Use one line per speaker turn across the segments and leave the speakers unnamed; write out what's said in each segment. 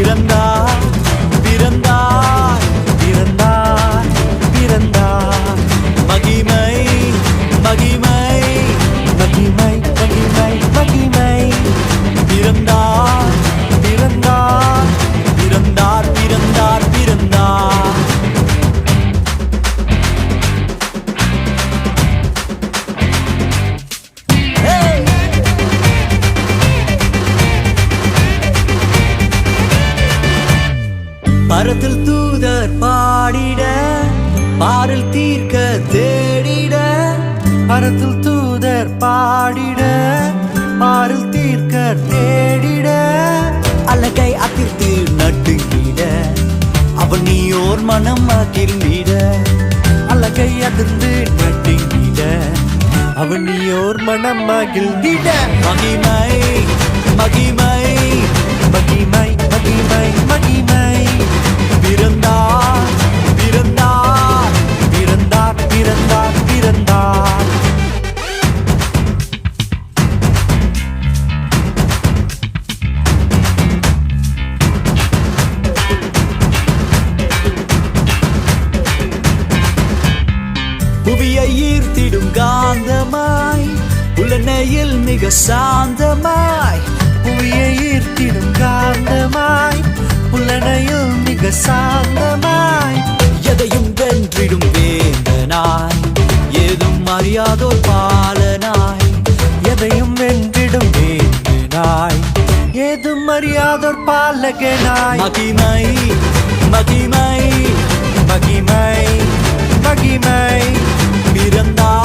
பிறந்தார் பிறந்தார்
பிறந்தார் பிறந்தார்
பாரில் தீர்க்க தேடிட
பரத்தில் தூதர் பாடிட பாரில் தீர்க்க தேடிட
அழகை அதிர்த்து நட்டுங்கிட அவன் நீ ஓர் மனம் அகிழ்ந்திட
அழகை அதிர்ந்து நட்டுங்கிட அவன் நீ ஓர் மனம் அகிழ்ந்திட
மகிமை மகிமை
மகிமை.
சாந்தமாய்
புவியை ஈர்த்திடும் காந்தமாய் புலனையில் மிக சாந்தமாய்.
எதையும் வென்றிடும் வேந்தனாய் ஏதும் அறியாதோர் பாலனாய்.
எதையும் வென்றிடும் வேந்தனாய் ஏதும் அறியாதோர் பாலகனாய்.
மகிமை மகிமை
மகிமை மகிமை பிறந்தாய்.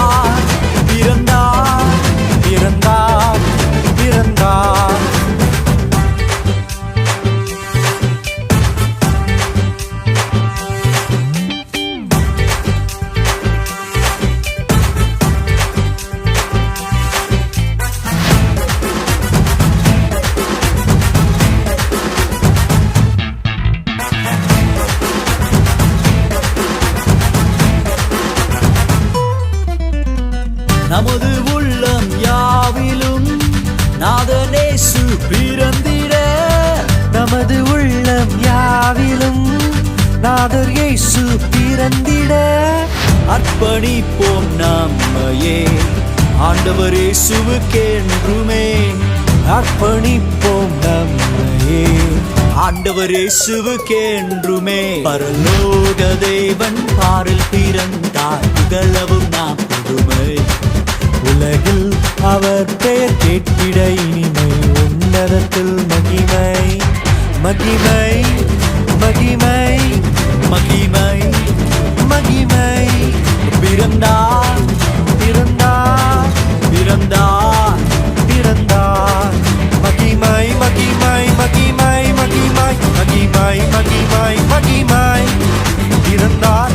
நமது உள்ளம் யாவிலும் நாதனேசு பிறந்திட
நமது உள்ளம் யாவிலும் நாதர் இயேசு பிறந்திட.
அர்ப்பணிப்போம் நம்மையே ஆண்டவர் இயேசுவுக்கென்றுமே.
அர்ப்பணிப்போம் நம்மையே
ஆண்டவர் இயேசுவுக்கென்றுமே. பரலோக தேவன் பாரில் பிறந்தார் புகழவும் நாம் புதுமை
உலகில் அவர் பெயர் கேட்டிட இனிமை உன்னதத்தில் மகிமை. மகிமை மகிமை
மகிமை
மகிமை.
பிறந்தார்
பிறந்தார்
பிறந்தார்
பிறந்தார். மகிமை மகிமை மகிமை மகிமை மகிமை மகிமை மகிமை. பிறந்தார்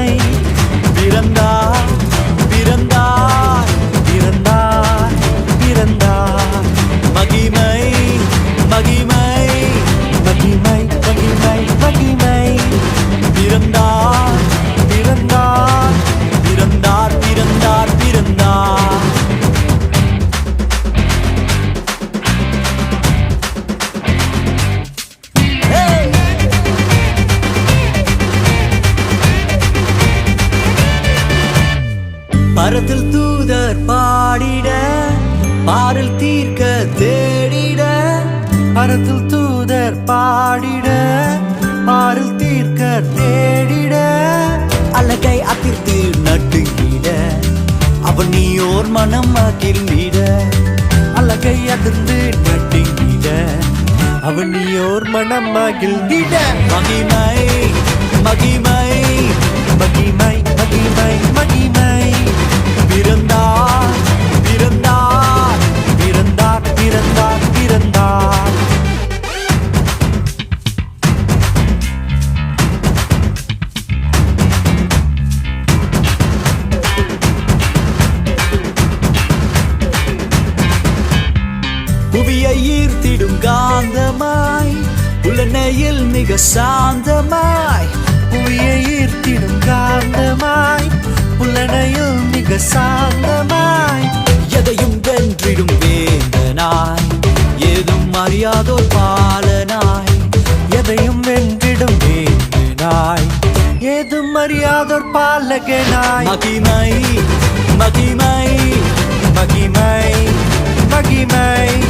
பரத்தில் தூதர் பாடிட பாரில் தீர்க்க தேடிட
பரத்தில் தூதர் பாடிட பாரில் தீர்க்க தேடிட
அழகை அதிர்த்து நட்டுங்கிட அவன் நீ ஓர் மனம் மகிழ்ந்திட
அழகை அதிர்ந்து நட்டுங்கிட ஓர் மனம் மகிழ்ந்திட.
மகிமை மகிமை
மகிமை மகிமை மகிமை
பிறந்தார் பிறந்தார்
பிறந்தார் பிறந்தார் பிறந்தார்
புவியை ஈர்த்திடும் காந்தமாய் உலனையில் மிக சாந்தமாய்
புவியை ஈர்த்திடும் காந்தமாய் புலனையும் மிக சாந்தமாய்.
எதையும் வென்றிடும் வேந்தனாய் ஏதும் அறியாதோர் பாலனாய்.
எதையும் வென்றிடும் வேந்தனாய் ஏதும் அறியாதோர் பாலகனாய்.
மகிமை மகிமை
மகிமை மகிமை.